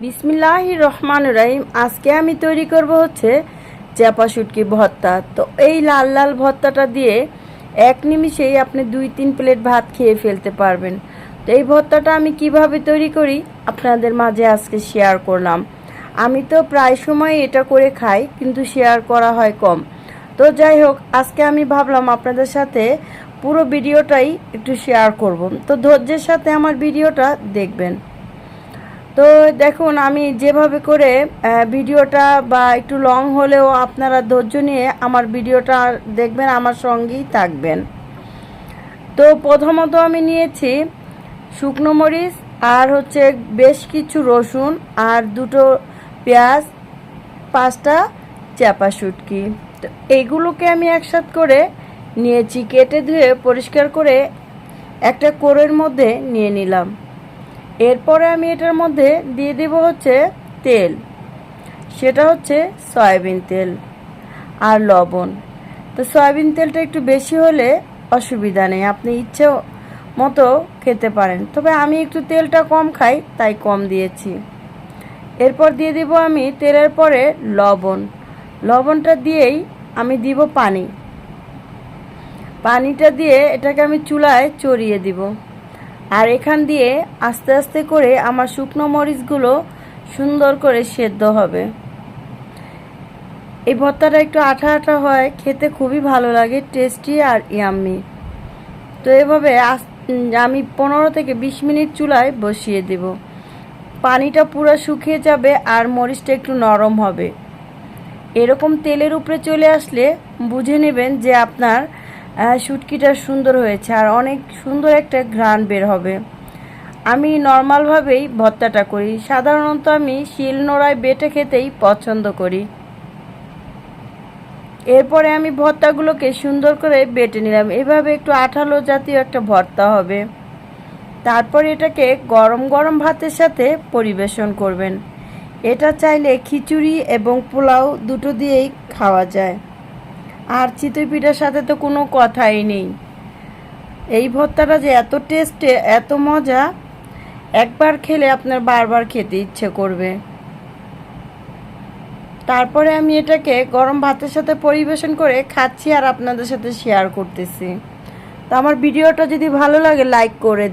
বিসমিল্লাহ রহমান রাহিম আজকে আমি তৈরি করব হচ্ছে চাপা শুটকি ভর্তা। তো এই লাল লাল ভর্তাটা দিয়ে এক নিমিষেই আপনি দুই তিন প্লেট ভাত খেয়ে ফেলতে পারবেন। তো এই ভর্তাটা আমি কীভাবে তৈরি করি আপনাদের মাঝে আজকে শেয়ার করলাম। আমি তো প্রায় সময় এটা করে খাই, কিন্তু শেয়ার করা হয় কম। তো যাই হোক, আজকে আমি ভাবলাম আপনাদের সাথে পুরো ভিডিওটাই একটু শেয়ার করব। তো ধৈর্যের সাথে আমার ভিডিওটা দেখবেন। তো দেখুন, আমি যেভাবে করে ভিডিওটা বা একটু লং হলেও আপনারা ধৈর্য নিয়ে আমার ভিডিওটা দেখবেন, আমার সঙ্গেই থাকবেন। তো প্রথমত আমি নিয়েছি শুকনো মরিচ আর হচ্ছে বেশ কিছু রসুন আর দুটো পেঁয়াজ, পাঁচটা চাপা শুটকি। তো এইগুলোকে আমি একসাথ করে নিয়েছি, কেটে ধুয়ে পরিষ্কার করে একটা কোরের মধ্যে নিয়ে নিলাম। এরপরে আমি এটার মধ্যে দিয়ে দেব হচ্ছে তেল। সেটা হচ্ছে সয়াবিন তেল আর লবণ। তো সয়াবিন তেলটা একটু বেশি হলে অসুবিধা নেই, আপনি ইচ্ছে মতো খেতে পারেন। তবে আমি একটু তেলটা কম খাই, তাই কম দিয়েছি। এরপর দিয়ে দিব আমি তেলের পরে লবণ। লবণটা দিয়েই আমি দিব পানি। পানিটা দিয়ে এটাকে আমি চুলায় চড়িয়ে দিব। আর এখান দিয়ে আস্তে আস্তে করে আমার শুকনো মরিচগুলো সুন্দর করে সেদ্ধ হবে। এই ভর্তাটা একটু আঠা আঠা হয়, খেতে খুবই ভালো লাগে টেস্টি আর ইয়াম্মি তো এভাবে আমি পনেরো থেকে বিশ মিনিট চুলায় বসিয়ে দেব। পানিটা পুরো শুকিয়ে যাবে আর মরিচটা একটু নরম হবে। এরকম তেলের উপরে চলে আসলে বুঝে নেবেন যে আপনার শুটকিটা সুন্দর হয়েছে আর অনেক সুন্দর একটা ঘ্রাণ বের হবে। আমি নর্মালভাবেই ভর্তাটা করি। সাধারণত আমি শিল নোড়ায় বেটে খেতেই পছন্দ করি। এরপরে আমি ভর্তাগুলোকে সুন্দর করে বেটে নিলাম। এভাবে একটু আঠালো জাতীয় একটা ভর্তা হবে। তারপর এটাকে গরম গরম ভাতের সাথে পরিবেশন করবেন। এটা চাইলে খিচুড়ি এবং পোলাও দুটো দিয়েই খাওয়া যায়। আর চিতই পিঠার সাথে তো কোনো কথাই নেই। এই ভর্তাটা যে এত টেস্টে, এত মজা, একবার খেলে আপনার বারবার খেতে ইচ্ছে করবে। তারপরে আমি এটাকে গরম ভাতের সাথে পরিবেশন করে খাচ্ছি আর আপনাদের সাথে শেয়ার করতেছি। তো আমার ভিডিওটা যদি ভালো লাগে লাইক করে